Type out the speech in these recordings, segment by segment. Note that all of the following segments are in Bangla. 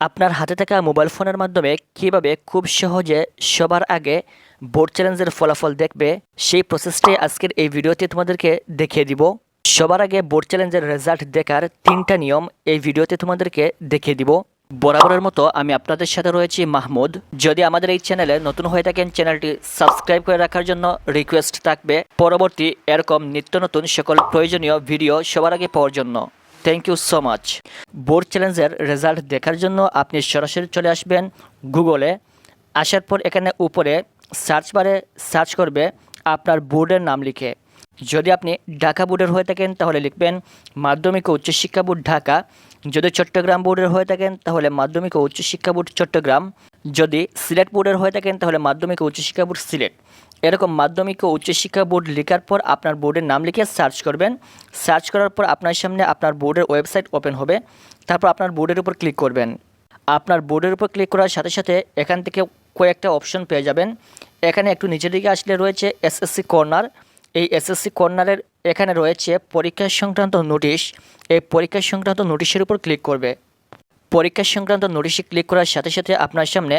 আপনার হাতে থাকা মোবাইল ফোনের মাধ্যমে কীভাবে খুব সহজে সবার আগে বোর্ড চ্যালেঞ্জের ফলাফল দেখবে, সেই প্রসেসটাই আজকের এই ভিডিওতে তোমাদেরকে দেখিয়ে দিব। সবার আগে বোর্ড চ্যালেঞ্জের রেজাল্ট দেখার তিনটা নিয়ম এই ভিডিওতে তোমাদেরকে দেখিয়ে দিব। বরাবরের মতো আমি আপনাদের সাথে রয়েছি মাহমুদ। যদি আমাদের এই চ্যানেলে নতুন হয়ে থাকেন চ্যানেলটি সাবস্ক্রাইব করে রাখার জন্য রিকোয়েস্ট থাকবে। পরবর্তী এরকম নিত্য নতুন সকল প্রয়োজনীয় ভিডিও সবার আগে পাওয়ার জন্য। Thank you so much board চ্যালেঞ্জের রেজাল্ট দেখার জন্য আপনি সরাসরি চলে আসবেন গুগলে আসার পর এখানে উপরে সার্চ বারে সার্চ করবে আপনার বোর্ডের নাম লিখে। যদি আপনি ঢাকা বোর্ডের হয়ে থাকেন তাহলে লিখবেন মাধ্যমিক ও উচ্চশিক্ষা বোর্ড ঢাকা। যদি চট্টগ্রাম বোর্ডের হয়ে থাকেন তাহলে মাধ্যমিক ও উচ্চশিক্ষা বোর্ড চট্টগ্রাম। যদি সিলেট বোর্ডের হয়ে থাকেন তাহলে মাধ্যমিক ও উচ্চশিক্ষা বোর্ড সিলেট। এরকম মাধ্যমিক ও উচ্চশিক্ষা বোর্ড লেখার পর আপনার বোর্ডের নাম লিখে সার্চ করবেন। সার্চ করার পর আপনার সামনে আপনার বোর্ডের ওয়েবসাইট ওপেন হবে। তারপর আপনার বোর্ডের উপর ক্লিক করবেন। আপনার বোর্ডের উপর ক্লিক করার সাথে সাথে এখান থেকে কয়েকটা অপশন পেয়ে যাবেন। এখানে একটু নিচের দিকে আসলে রয়েছে এসএসসি কর্নার এই এসএসসি কর্নারের এখানে রয়েছে পরীক্ষা সংক্রান্ত নোটিশ। এই পরীক্ষা সংক্রান্ত নোটিশের উপর ক্লিক করবে। পরীক্ষা সংক্রান্ত নোটিশে ক্লিক করার সাথে সাথে আপনার সামনে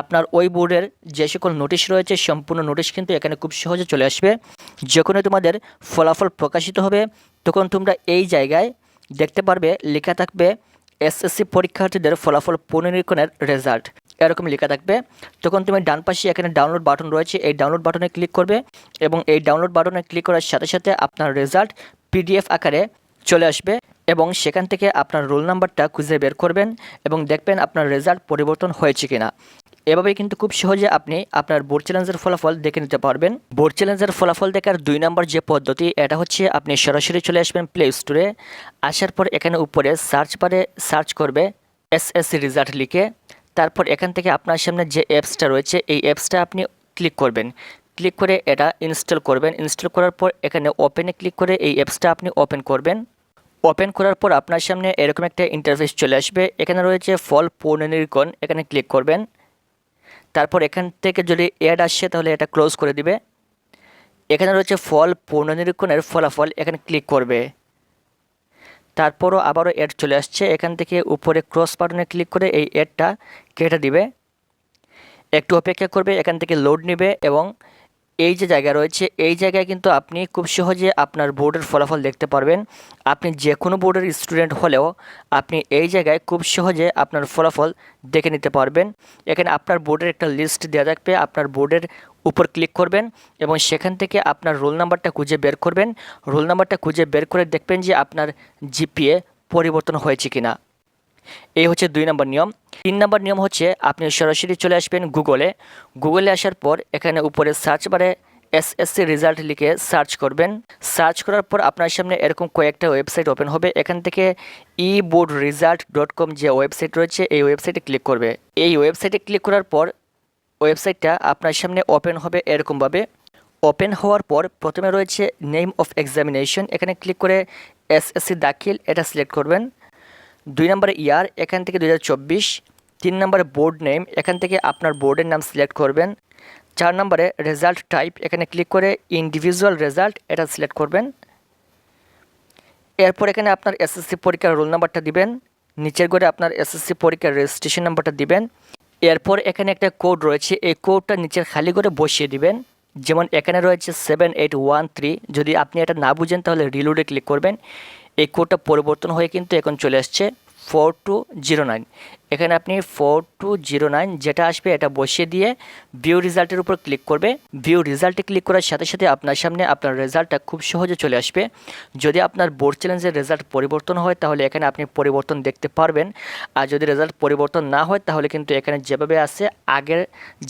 আপনার ওই বোর্ডের যে সকল নোটিশ রয়েছে, সম্পূর্ণ নোটিশ কিন্তু এখানে খুব সহজে চলে আসবে। যখনই তোমাদের ফলাফল প্রকাশিত হবে, তখন তোমরা এই জায়গায় দেখতে পারবে, লেখা থাকবে এসএসসি পরীক্ষার্থীদের ফলাফল পুনরীক্ষণের রেজাল্ট। এরকম লেখা থাকবে। তখন তুমি ডান পাশে এখানে ডাউনলোড বাটন রয়েছে, এই ডাউনলোড বাটনে ক্লিক করবে এবং এই ডাউনলোড বাটনে ক্লিক করার সাথে সাথে আপনার রেজাল্ট পিডিএফ আকারে চলে আসবে। এবং সেখান থেকে আপনার রোল নাম্বারটা খুঁজে বের করবেন এবং দেখবেন আপনার রেজাল্ট পরিবর্তন হয়েছে কিনা। এভাবে কিন্তু খুব সহজে আপনি আপনার বোর্ড চ্যালেঞ্জের ফলাফল দেখে নিতে পারবেন। বোর্ড চ্যালেঞ্জের ফলাফল দেখার দুই নম্বর যে পদ্ধতি, এটা হচ্ছে আপনি সরাসরি চলে আসবেন প্লে স্টোরে আসার পর এখানে উপরে সার্চ বারে সার্চ করবে এসএসসি রেজাল্ট লিখে। তারপর এখান থেকে আপনার সামনে যে অ্যাপসটা রয়েছে, এই অ্যাপসটা আপনি ক্লিক করবেন। ক্লিক করে এটা ইনস্টল করবেন। ইনস্টল করার পর এখানে ওপেনে ক্লিক করে এই অ্যাপসটা আপনি ওপেন করবেন। ওপেন করার পর আপনার সামনে এরকম একটা ইন্টারফেস চলে আসবে। এখানে রয়েছে ফল পুনর্নিরীক্ষণ এখানে ক্লিক করবেন। তারপর এখান থেকে যদি অ্যাড আসছে তাহলে এটা ক্লোজ করে দিবে। এখানে রয়েছে ফল পুনর্নিরীক্ষণের ফলাফল, এখানে ক্লিক করবে। তারপরও আবারও অ্যাড চলে আসছে। এখান থেকে উপরে ক্রস বাটনে ক্লিক করে এই অ্যাডটা কেটে দিবে। একটু অপেক্ষা করবে, এখান থেকে লোড নেবে এবং এই যে জায়গা রয়েছে, এই জায়গায় কিন্তু আপনি খুব সহজে আপনার বোর্ডের ফলাফল দেখতে পারবেন। আপনি যে কোনো বোর্ডের স্টুডেন্ট হলেও আপনি এই জায়গায় খুব সহজে আপনার ফলাফল দেখে নিতে পারবেন। এখানে আপনার বোর্ডের একটা লিস্ট দেওয়া থাকবে, আপনার বোর্ডের উপর ক্লিক করবেন এবং সেখান থেকে আপনার রোল নাম্বারটা খুঁজে বের করবেন। রোল নাম্বারটা খুঁজে বের করে দেখবেন যে আপনার জিপিএ পরিবর্তন হয়েছে কিনা। এই হচ্ছে দুই নম্বর নিয়ম। তিন নম্বর নিয়ম হচ্ছে আপনি সরাসরি চলে আসবেন গুগলে গুগলে আসার পর এখানে উপরে সার্চ বারে এস এসএসসি রেজাল্ট লিখে সার্চ করবেন। সার্চ করার পর আপনার সামনে এরকম কয়েকটা ওয়েবসাইট ওপেন হবে। এখান থেকে e board result dot com যে ওয়েবসাইট রয়েছে, এই ওয়েবসাইটে ক্লিক করবে। এই ওয়েবসাইটে ক্লিক করার পর ওয়েবসাইটটা আপনার সামনে ওপেন হবে এরকমভাবে। ওপেন হওয়ার পর প্রথমে রয়েছে নেম অফ এক্সামিনেশন এখানে ক্লিক করে এস এসএসসি দাখিল, এটা সিলেক্ট করবেন। দুই নম্বরে ইয়ার, এখান থেকে দু তিন নম্বরে বোর্ড নেম, এখান থেকে আপনার বোর্ডের নাম সিলেক্ট করবেন। চার নম্বরে রেজাল্ট টাইপ, এখানে ক্লিক করে ইন্ডিভিজুয়াল রেজাল্ট, এটা সিলেক্ট করবেন। এরপর এখানে আপনার এসএসসি পরীক্ষার রোল নাম্বারটা দিবেন। নিচের ঘরে আপনার এসএসসি পরীক্ষার রেজিস্ট্রেশন নাম্বারটা দিবেন। এরপর এখানে একটা কোড রয়েছে, এই কোডটা নিচের খালি করে বসিয়ে দিবেন। যেমন এখানে রয়েছে সেভেন এইট ওয়ান থ্রি যদি আপনি এটা না বুঝেন তাহলে রিলোডে ক্লিক করবেন। এই কোডটা পরিবর্তন হয়ে কিন্তু এখন চলে আসছে ফোর টু জিরো নাইন এখানে আপনি ফোর টু জিরো নাইন যেটা আসবে এটা বসিয়ে দিয়ে ভিউ রেজাল্টের উপর ক্লিক করবে। ভিউ রেজাল্টে ক্লিক করার সাথে সাথে আপনার সামনে আপনার রেজাল্টটা খুব সহজে চলে আসবে। যদি আপনার বোর্ড চ্যালেঞ্জের রেজাল্ট পরিবর্তন হয় তাহলে এখানে আপনি পরিবর্তন দেখতে পারবেন। আর যদি রেজাল্ট পরিবর্তন না হয় তাহলে কিন্তু এখানে যেভাবে আছে, আগের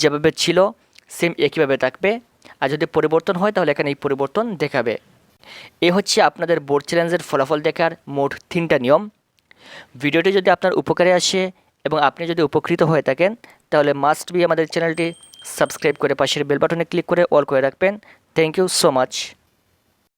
যেভাবে ছিল সেম একইভাবে থাকবে। আর যদি পরিবর্তন হয় তাহলে এখানে এই পরিবর্তন দেখাবে। এ হচ্ছে আপনাদের বোর্ড চ্যালেঞ্জের ফলাফল দেখার মোট তিনটা নিয়ম। ভিডিওটি যদি আপনার উপকারে আসে এবং আপনি যদি উপকৃত হয়ে থাকেন, তাহলে মাস্ট বি আমাদের চ্যানেলটি সাবস্ক্রাইব করে পাশের বেল বাটনে ক্লিক করে অল করে রাখবেন। Thank you so much